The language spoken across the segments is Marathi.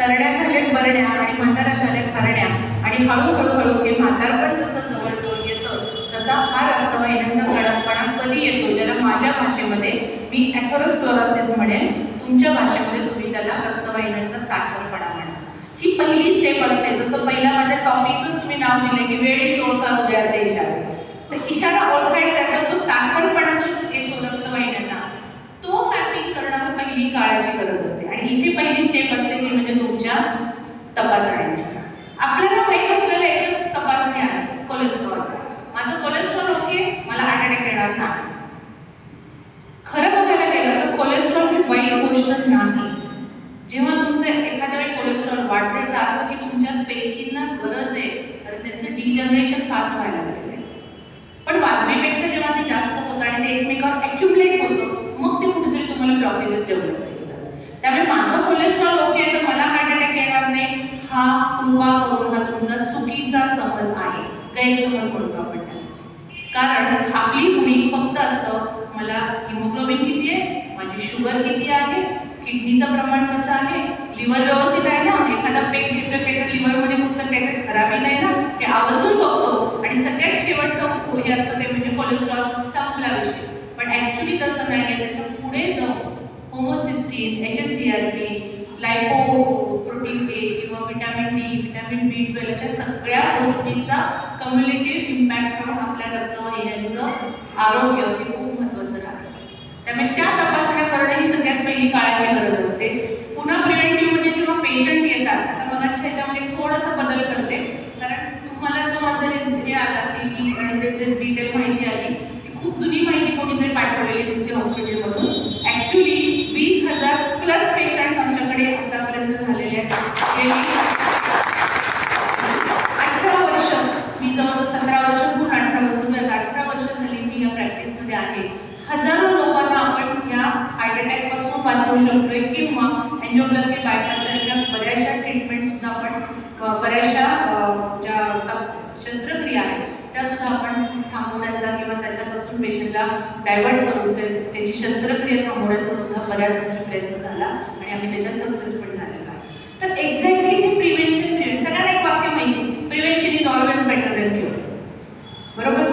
तरण्या झाल्यात बरण्या आणि म्हातारा झाल्यात हरण्या. आणि हळूहळू हळू हे म्हातारपण जसं जवळ येतं तसा हा रक्तवाहिन्यांचा कडकपणा कधी येतो ज्याला माझ्या भाषेमध्ये मी ॲथोरोस्क्लोरोसिस म्हणेन तुमच्या भाषेमध्ये तुम्ही त्याला रक्तवाहिन्यांचा ताठरपणा म्हणा. ही पहिली स्टेप असते. जसं पहिला माझ्या टॉपिकच तुम्ही नाव दिले की वेळीच ओळखा उद्याचे इशारे. तर इशारा ओळखायचा आहे तर तो ताठरपणा जो येतो रक्तवाहिन्यांना तो मॅपिंग करणं पहिली काळाची गरज असते. आणि इथे पहिली स्टेप असते ती म्हणजे तुमच्या तपासण्याची. आपल्याला माहीत असलेलं एकच तपासणी आहे कोलेस्ट्रॉल माझं कोलेस्ट्रॉल ओके मला हार्ट अटॅक येणार नाही. खरं बघायला गेलं तर कोलेस्ट्रॉल ही वाईट गोष्ट नाही. जेव्हा तुमचे एखाद्या वेळी कोलेस्ट्रॉल वाढते याचा अर्थ की तुमच्या पेशींना गरज आहे तर त्यांचं डिजनरेशन फास्ट व्हायला लागेल पण वाजवीपेक्षा जेव्हा ते जास्त होतं आणि ते एकमेकावर अॅक्युमुलेट होतं मग ते कुठेतरी तुम्हाला ब्लॉकेजेस डेव्हलप होतात. त्यामुळे माझं कोलेस्ट्रॉल ओके आहे तर मला हार्ट अटॅक येणार नाही. हा कृपा करून हा तुमचा चुकीचा समज आहे गैरसमज म्हणून आपण कारण आपली मुळी फक्त असतं मला हिमोग्लोबिन किती आहे माझी शुगर किती आहे किडनीचं प्रमाण कसं आहे लिव्हर व्यवस्थित आहे ना? एखादा पेट घेतोय काहीतरी लिव्हरमध्ये कुठं काहीतरी खराबी नाही ना? हे आवर्जून बघतो आणि सगळ्यात शेवटचं हे असतं ते म्हणजे कोलेस्ट्रॉल संपला विषय. पण ॲक्च्युली तसं नाही आहे त्याच्या पुढे जाऊन homocysteine H S C R P lipo vitamin D vitamin B ट्वेल्वच्या सगळ्या गोष्टींचा कम्युनिटिव्ह इम्पॅक्ट म्हणून आपल्या रक्तवाहिन्यांचं आरोग्य हे खूप महत्त्वाचं राहतं. त्यामुळे त्या तपासण्या करणं ही सगळ्यात पहिली काळाची गरज असते. पुन्हा प्रिव्हेंटिव्हमध्ये म्हणजे जेव्हा पेशंट येतात तर मग ह्याच्यामध्ये थोडासा बदल करते. कारण तुम्हाला जो माझा हे आला सी टी त्याचे डिटेल माहिती आली ती खूप जुनी माहिती कोणीतरी पाठवलेली दिसते हॉस्पिटलमधून ॲक्च्युली वीस हजार प्लस पेशंट्स आमच्याकडे आतापर्यंत झालेले आहेत गेली अठरा वर्ष मी जवळजवळ सतरा वर्ष पूर्ण अठरा वर्ष म्हणजे अठरा वर्ष झाली मी या प्रॅक्टिसमध्ये आहे हजारो लोकांना आपण या हार्ट अटॅकपासून वाचवू शकतोय किंवा एन्जिओप्लास्टी बायपास सारख्या बऱ्याचशा ट्रीटमेंट सुद्धा आपण अ, बऱ्याचशा अ, ज्या तप- शस्त्रक्रिया आहेत त्या सुद्धा आपण थांबवण्याचा किंवा त्याच्यापासून पेशंटला डायव्हर्ट करून त्याची शस्त्रक्रिया थांबवण्याचा सुद्धा बऱ्याच अंशी प्रयत्न झाला आणि आम्ही त्याच्यात सक्सेस पण झालेलो आहे. तर एक्झॅक्टली हे प्रिव्हेन्शन सगळ्यांना एक वाक्य माहिती prevention is always better than cure बरोबर?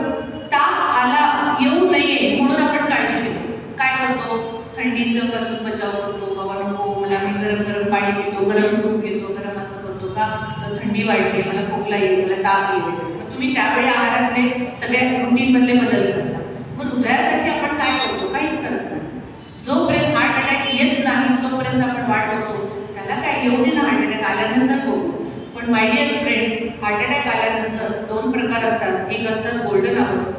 ताप आला येऊ नये म्हणून आपण काळजी घेतो. काय करतो? थंडीचं पासून बचाव करतो बाबा नको मला मी गरम गरम पाणी पितो गरम सूप घेतो गरम असं करतो का? तर थंडी वाढते मला खोकला येईल मला ताप येईल. मग तुम्ही त्यावेळी आहारातले सगळ्या रुटीनमधले बदल करता मग हृदयासाठी आपण काय करतो? काहीच करत नाही. जोपर्यंत हार्ट अटॅक येत नाही तोपर्यंत आपण वाट बघतो. त्याला काय? येऊ दे ना हार्ट अटॅक आल्यानंतर बघू पण my dear friends heart attack आल्यानंतर दोन प्रकार असतात. एक असतात golden hours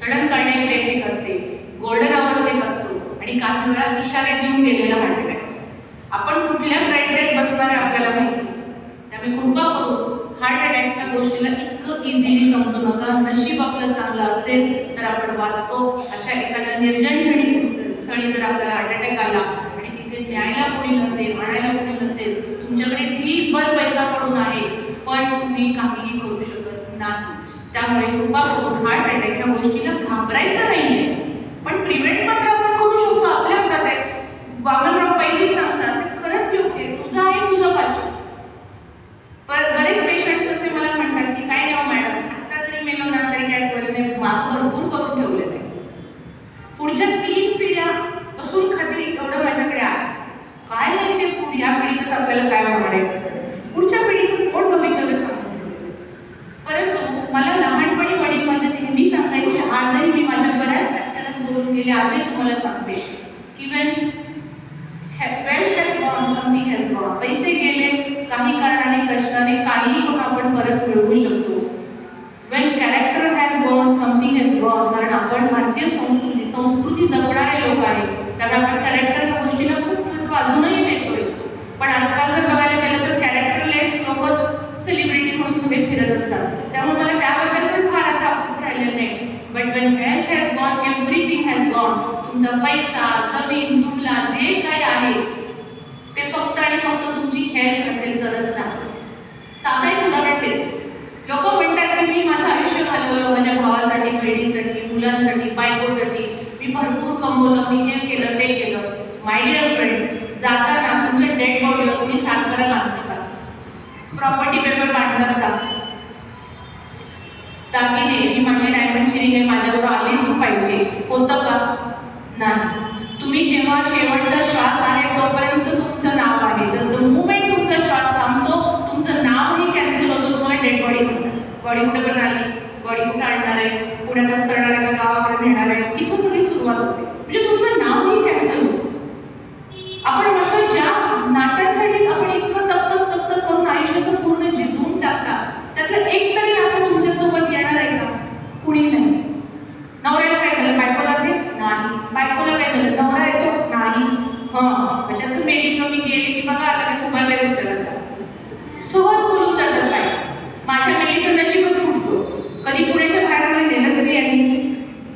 sudden cardiac death एक असते. गोल्डन आवर्स एक असतो. आणि काही वेळा इशारे देऊन गेलेला हार्ट अटॅक आपण कुठल्या क्रायटेरियात बसणार आहे आपल्याला माहिती? त्यामुळे कृपा करून हार्ट अटॅक ह्या गोष्टीला इतकं इझिली समजू नका. नशीब आपलं चांगलं असेल तर आपण वाचतो. अशा एखाद्या निर्जन स्थळी जर आपल्याला हार्ट अटॅक आला आणि तिथे न्यायला कोणी नसेल आणायला कोणी नसेल तुमच्याकडे भर पैसा पडून आहे पण तुम्ही काहीही करू शकत नाही. त्यामुळे कृपा करून हार्ट अटॅक ह्या गोष्टीला घाबरायचं नाही पण प्रिव्हेंट मात्र आपण करू शकतो आपल्या हातात आहे वामनराव पाहिजे सांगतात ते खरंच योग्य आहे तुझं आहे तुझं पाहिजे पण बरेच पेशंट्स असे मला म्हणतात की काय नाही हो मॅडम आता जरी मेलो ना तरी काय कळलं नाही माग भरपूर करून ठेवलेलं आहे पुढच्या तीन पिढ्या असून खात्री एवढं माझ्याकडे आहे काय नाही ते पुढ- या पिढीतच आपल्याला काय होणार आहे कसं पुढच्या पिढीचं कोण भवितव्य सांगून ठेवलेलं आहे? परंतु मला लहानपणी वडील माझ्या नेहमी सांगायचे आजही मी माझ्या बऱ्याच व्याख्यानात बोलून आजही तुम्हाला सांगते. की when wealth has gone something has gone पैसे गेले काही कारणाने कष्टाने काहीही आपण परत मिळवू शकतो. When character has gone something has gone कारण आपण भारतीय संस्कृती संस्कृती जपणारे लोक आहे त्यामुळे आपण कॅरेक्टर ह्या गोष्टीला खूप महत्त्व अजूनही देतोय. पण आजकाल जर बघायला गेलं तर कॅरेक्टरलेस लोक सेलिब्रिटी म्हणून सगळे फिरत असतात त्यामुळे मला त्याबद्दल पण फार आता आठवण राहिलेलं नाही but when health has gone everything has gone तुमचा पैसा जमीन जुमला जे काय आहे ते फक्त आणि फक्त तुमची हेल्थ असेल तरच राहतं. साधा एक उदाहरण देते. लोक म्हणतात की मी माझं आयुष्य घालवलं माझ्या भावासाठी बहिणीसाठी मुलांसाठी बायकोसाठी. मी भरपूर कमवलं मी हे केलं ते केलं. माय डिअर फ्रेंड्स जाताना तुमच्या डेड बॉडीला तुम्ही सातबारा मागतं बांधतं का? प्रॉपर्टी पेपर बांधतात का? दागिने मी माझ्या डायमंड चिरिंग आहे माझ्यावर आलीच पाहिजे. होतं का? नाही तुम्ही जेव्हा शेवटचा श्वास आहे तोपर्यंत तुमचं नाव आहे. तर द मुमेंट तुमचा श्वास थांबतो तुमचं नावही कॅन्सल होतं. तुम्हाला डेड बॉडी बॉडी कुठे पण आली बॉडी कुठं आणणार आहे पुण्यातच करणार आहे का गावाकडे नेणार आहे इथं सगळी सुरुवात होते. म्हणजे तुमचं नावही कॅन्सल होतं आपण म्हणतो ज्या नात्यांसाठी आपण इतकं तक तक तक तक करून आयुष्याचं पूर्ण झिजवून टाकता त्यातलं एक तरी नातं तुमच्यासोबत येणार आहे का कुणी नाही नवऱ्याला काय झालं बायको जाते नाही बायकोला काय झालं नवरा येतो नाही हं कशाचं मेलीचं मी गेली की बघा आता काय उभारलंय दुसऱ्याला सहज बोलून जातात बाय माझ्या मेलीचं नशीबच फुटतो कधी पुण्याच्या बाहेर मला नेलंच नाही यांनी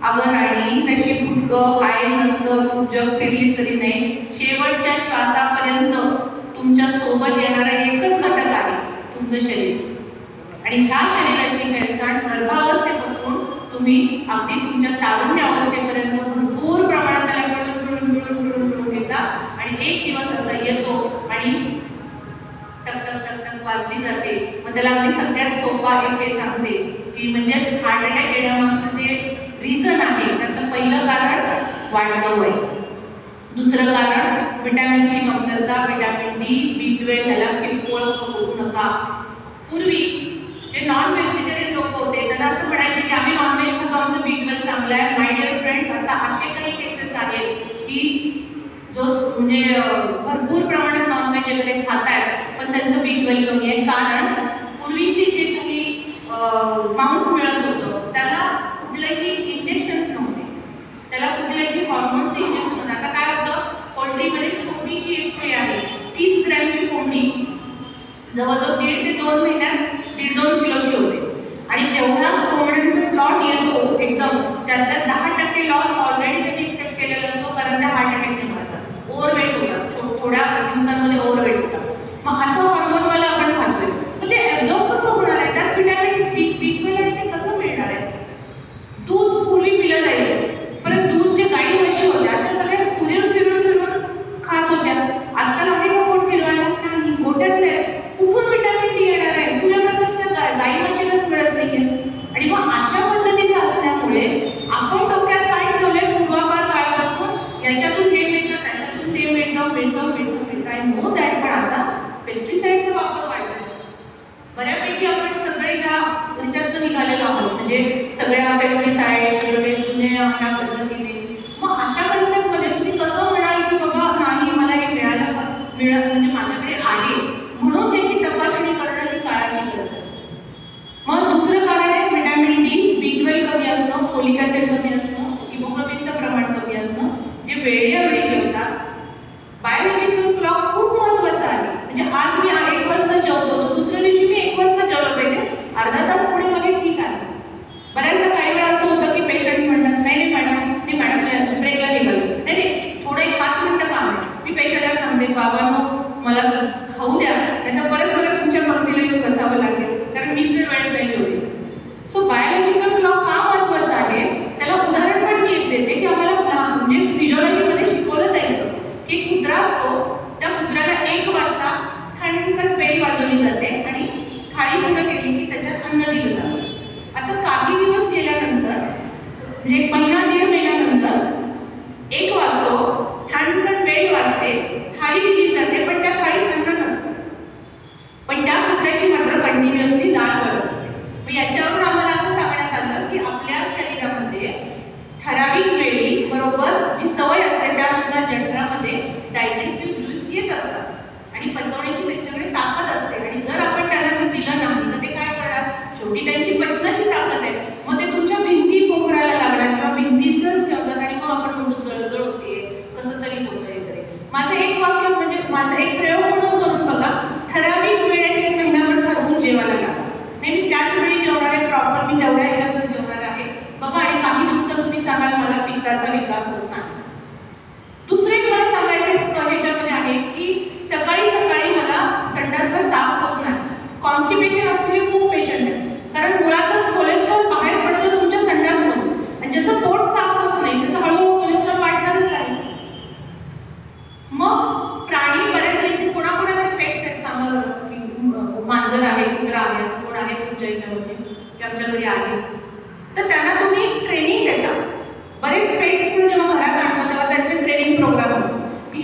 अगं राणी नशीब फुटकं काय नसतं तू जग फिरलीस तरी नाही शेवटच्या श्वासापर्यंत तुमच्यासोबत येणारा एकच घटक आहे तुमचं शरीर आणि ह्या शरीराची हेळसांड गर्भावस्थेपासून तुम्ही अगदी तुमच्या तारुण्य अवस्थेपर्यंत भरपूर प्रमाणात त्याला मिळून मिळून मिळून मिळून मिळून येतात आणि एक दिवस असा येतो आणि टक टक टक टक वाजली जाते. मग त्याला अगदी सगळ्यात सोपा एक ते सांगते की म्हणजेच हार्ट अटॅक येण्यामागचं जे रिझन आहे त्यातलं पहिलं कारण वाढतं वय. दुसरं कारण विटॅमिनची कमतरता विटॅमिन डी बी ट्वेल्व ह्याला किरकोळ होऊ नका. पूर्वी जे नॉन व्हेजिटेरियन लोक होते त्यांना असं म्हणायचे की आम्ही नॉनव्हेज खातो आमचं बी आहे माय डिअर फ्रेंड्स आता असे काही केसेस आहेत की जो म्हणजे भरपूर प्रमाणात नॉनव्हेज वगैरे खाताय पण त्यांचं बी ट्वेल्व कमी आहे. कारण पूर्वीची जे काही मांस मिळत होतं त्याला कुठलंही इंजेक्शन्स नव्हते. त्याला कुठलेही हॉर्मोन्स इंजेक्शन आता काय होतं? पोल्ट्रीमध्ये छोटीशी एक ट्रे आहे तीस ग्रॅमची फोडणी जवळजवळ दीड ते दोन महिन्यात दीड दोन किलोची होते. आणि जेवढा प्रोव्हिडन्सचा स्लॉट येतो एकदम त्यातल्या दहा टक्के लॉस ऑलरेडी त्यांनी एक्सेप्ट केलेला असतो कारण त्या हार्ट अटॅकने मरतात ओव्हरवेट होतात थोड्या दिवसांमध्ये ओव्हरवेट होतात. मग असं de meia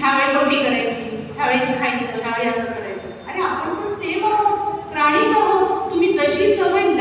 ह्यावेळी रोटी करायची ह्यावेळेस खायचं ह्यावेळी असं करायचं. आणि आपण पण सेम आहोत प्राणीच आहोत. तुम्ही जशी सवय